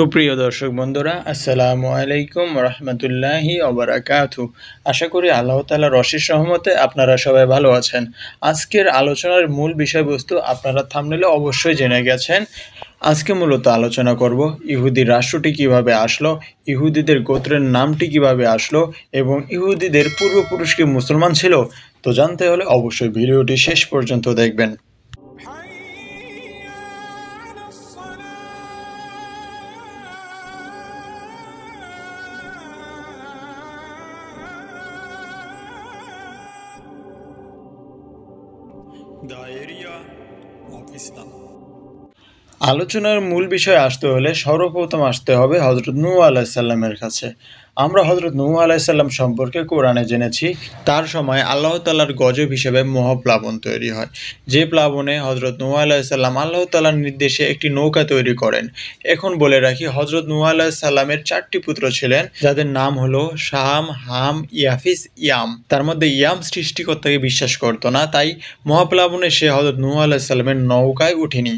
সুপ্রিয় দর্শক বন্ধুরা, আসসালামু আলাইকুম রহমতুল্লাহি অবরাকাতু আশা করি আল্লাহ তালার অশেষ রহমতে আপনারা সবাই ভালো আছেন। আজকের আলোচনার মূল বিষয়বস্তু আপনারা থামনেলে অবশ্যই জেনে গেছেন। আজকে মূলত আলোচনা করব ইহুদি রাষ্ট্রটি কীভাবে আসলো, ইহুদিদের গোত্রের নামটি কীভাবে আসলো এবং ইহুদিদের পূর্বপুরুষ কি মুসলমান ছিল, তো জানতে হলে অবশ্যই ভিডিওটি শেষ পর্যন্ত দেখবেন। আলোচনার মূল বিষয় আসতে হলে সর্বপ্রথম আসতে হবে হজরত নূ আলাহিসাল্লামের কাছে। আমরা হজরত নূ আলাহিসাল্লাম সম্পর্কে কোরআনে জেনেছি, তার সময় আল্লাহ তাল্লার গজব হিসেবে মহাপ্লাবন তৈরি হয়। যে প্লাবনে হজরত নূ আলাহিসাল্লাম আল্লাহ তাল্লার নির্দেশে একটি নৌকা তৈরি করেন। এখন বলে রাখি হজরত নূ আলাহিসাল্লামের চারটি পুত্র ছিলেন, যাদের নাম হলো শাম, হাম, ইয়াফিস, ইয়াম। তার মধ্যে ইয়াম সৃষ্টিকর্তাকে বিশ্বাস করতো না, তাই মহাপ্লাবনে সে হজরত নূ আলাহিসাল্লামের নৌকায় উঠেনি।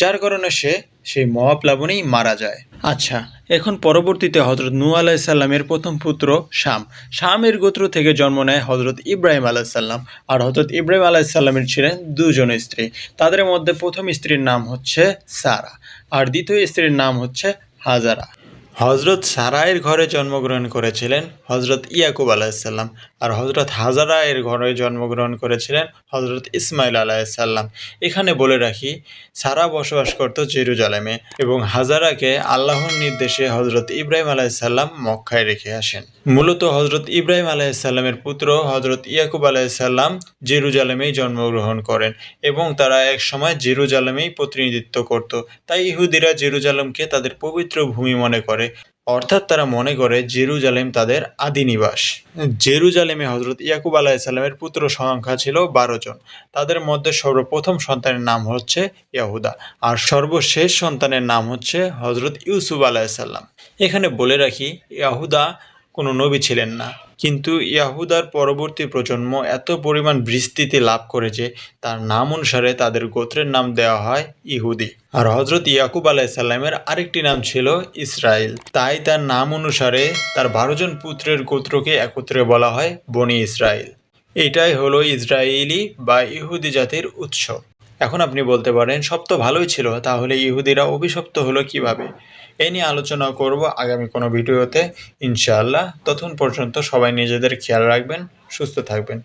যার কারণে সে সেই মহাপ্লাবনেই মারা যায়। আচ্ছা এখন পরবর্তীতে হজরত নু আলাইসাল্লামের প্রথম পুত্র শাম। শামের গোত্র থেকে জন্ম নেয় হজরত ইব্রাহিম আলাইসাল্লাম আর হজরত ইব্রাহিম আলাইসাল্লামের ছিলেন দুজন স্ত্রী। তাদের মধ্যে প্রথম স্ত্রীর নাম হচ্ছে সারা আর দ্বিতীয় স্ত্রীর নাম হচ্ছে হাজারা। হজরত সারায়ের ঘরে জন্মগ্রহণ করেছিলেন হজরত ইয়াকুব আলাইসাল্লাম আর হজরত হাজারা এর ঘরে জন্মগ্রহণ করেছিলেন হজরত ইসমাইল আলাইসাল্লাম এখানে বলে রাখি, সারা বসবাস করত জেরুজালেমে এবং হাজারাকে আল্লাহর নির্দেশে হজরত ইব্রাহিম আলাইসাল্লাম মক্কায় রেখে আসেন। মূলত হজরত ইব্রাহিম আলাইসাল্লামের পুত্র হজরত ইয়াকুব আলাইসাল্লাম জেরুজালেমেই জন্মগ্রহণ করেন এবং তারা এক সময় জেরুজালেমেই প্রতিনিধিত্ব করত। তাই ইহুদিরা জেরুজালেমকে তাদের পবিত্র ভূমি মনে করে অর্থাৎ তারা মনে করে জেরুজালেম তাদের আদি নিবাস। জেরুজালেমে হজরত ইয়াকুব আলাহিসাল্লামের পুত্র সংখ্যা ছিল বারো জন। তাদের মধ্যে সর্বপ্রথম সন্তানের নাম হচ্ছে ইয়াহুদা, আর সর্বশেষ সন্তানের নাম হচ্ছে হজরত ইউসুফ আলাহিসাল্লাম এখানে বলে রাখি, ইয়াহুদা কোনো নবী ছিলেন না। কিন্তু ইয়াহুদার পরবর্তী প্রজন্ম এত পরিমাণ বিস্তৃতি লাভ করে যে তার নাম অনুসারে তাদের গোত্রের নাম দেওয়া হয় ইহুদি। আর হজরত ইয়াকুব আলাইসাল্লামের আরেকটি নাম ছিল ইসরায়েল তাই তার নাম অনুসারে তার বারোজন পুত্রের গোত্রকে একত্রে বলা হয় বনি ইসরায়েল এটাই হলো ইসরায়েলি বা ইহুদি জাতির উৎস। এখন আপনি বলতে পারেন, সব তো ভালোই ছিল, তাহলে ইহুদিরা অভিশপ্ত হলো কীভাবে? এ নিয়ে আলোচনা করব আগামী কোনো ভিডিওতে। ইনশাআল্লাহ, ততক্ষণ পর্যন্ত সবাই নিজেদের খেয়াল রাখবেন, সুস্থ থাকবেন।